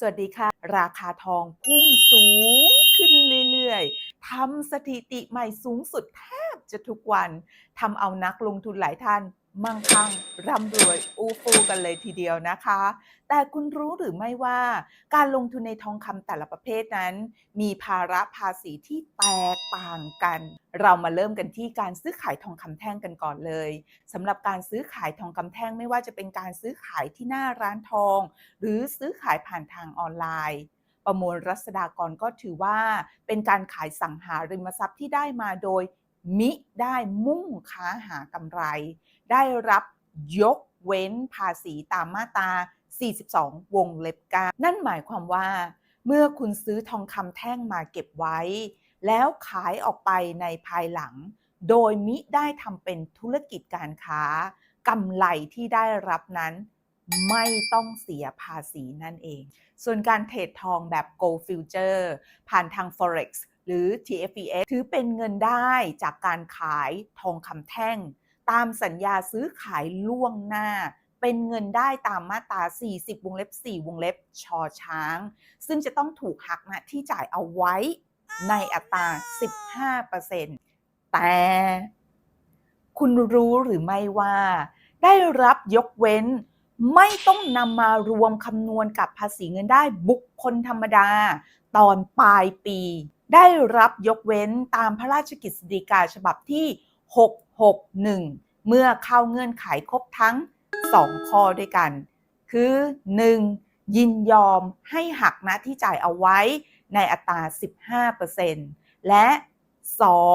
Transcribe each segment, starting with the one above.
สวัสดีค่ะ ราคาทองพุ่งสูงขึ้นเรื่อยๆทำสถิติใหม่สูงสุดแทบจะทุกวันทำเอานักลงทุนหลายท่าน มั่งคั่งร่ำรวยอู้ฟู่กันเลยทีเดียวนะคะ แต่คุณรู้หรือไม่ว่าการลงทุนในทองคำแต่ละประเภทนั้น มีภาระภาษีที่แตกต่างกัน เรามาเริ่มกันที่การซื้อขายทองคำแท่งกันก่อนเลยสำหรับการซื้อขายทองคำแท่งไม่ว่าจะเป็นการซื้อขายที่หน้าร้านทอง หรือซื้อขายผ่านทางออนไลน์ประมวลรัษฎากรก็ถือว่าเป็นการขายสังหาริมทรัพย์ที่ได้มาโดย มิได้มุ่งค้าหากำไร ได้รับยกเว้นภาษีตามมาตรา 42 วงเล็บ9นั่นหมายความว่า เมื่อคุณซื้อทองคำแท่งมาเก็บไว้ แล้วขายออกไปในภายหลัง โดยมิได้ทำเป็นธุรกิจการค้ากำไรที่ได้รับนั้นไม่ต้องเสียภาษีนั่นเอง ส่วนการเทรดทองแบบ Gold Future ผ่านทาง Forex หรือ TFES ถือเป็นเงินได้จากการขายทองคำแท่ง ตามสัญญาซื้อขายล่วงหน้า เป็นเงินได้ตามมาตรา 40 วงเล็บ 4 วงเล็บชอช้าง ซึ่งจะต้องถูกหักน้าที่จ่ายเอาไว้ในอัตรา 15%แต่ คุณรู้หรือไม่ว่า ได้รับยกเว้น ไม่ต้องนำมารวมคำนวณกับภาษีเงินได้บุคคลธรรมดา ตอนปลายปี ได้รับยกเว้นตามพระราชกฤษฎีกาฉบับที่ 661 เมื่อเข้าเงื่อนไขครบทั้ง 2 ข้อด้วยกัน คือ 1. ยินยอมให้หักหน้าที่จ่ายเอาไว้ในอัตรา 15%และ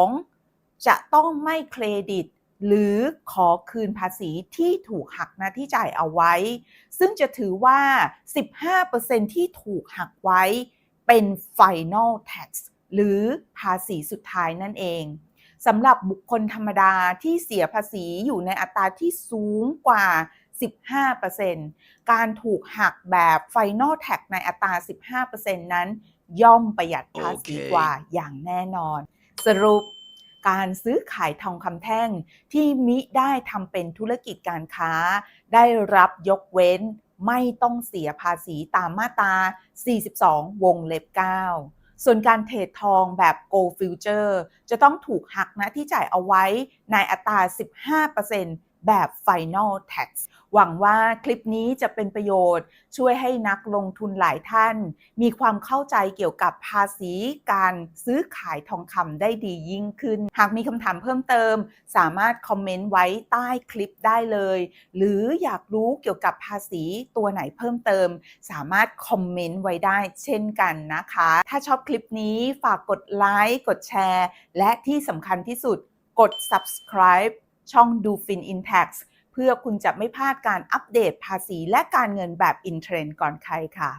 2. จะต้องไม่เครดิต หรือขอคืนภาษีที่ถูกหักหน้าที่จ่ายเอาไว้ ซึ่งจะถือว่า 15%ที่ถูกหักไว้เป็น Final Tax หรือภาษีสุดท้ายนั่นเองสำหรับบุคคลธรรมดาที่เสียภาษีอยู่ในอัตราที่สูงกว่า 15%การถูกหักแบบ Final Tax ในอัตรา 15%นั้น ย่อมประหยัดภาษีกว่าอย่างแน่นอน สรุปการซื้อขายทองคำแท่งที่มิได้ทำเป็นธุรกิจการค้า ได้รับยกเว้นไม่ต้องเสียภาษีตามมาตรา 42 วงเล็บ 9 ส่วนการเทรดทองแบบ Gold Future จะต้องถูกหักนะที่จ่ายเอาไว้ในอัตรา 15% แบบ Final Tax หวังว่าคลิปนี้จะเป็นประโยชน์ ช่วยให้นักลงทุนหลายท่าน มีความเข้าใจเกี่ยวกับภาษีการซื้อขายทองคำได้ดียิ่งขึ้น หากมีคำถามเพิ่มเติม สามารถคอมเมนต์ไว้ใต้คลิปได้เลย หรืออยากรู้เกี่ยวกับภาษีตัวไหนเพิ่มเติม สามารถคอมเมนต์ไว้ได้เช่นกันนะคะ ถ้าชอบคลิปนี้ฝากกดไลค์กดแชร์ และที่สำคัญที่สุดกด subscribe ช่องดูฟิน Impact เพื่อคุณจะไม่พลาดการอัปเดตภาษีและการเงินแบบอินเทรนด์ก่อนใครค่ะ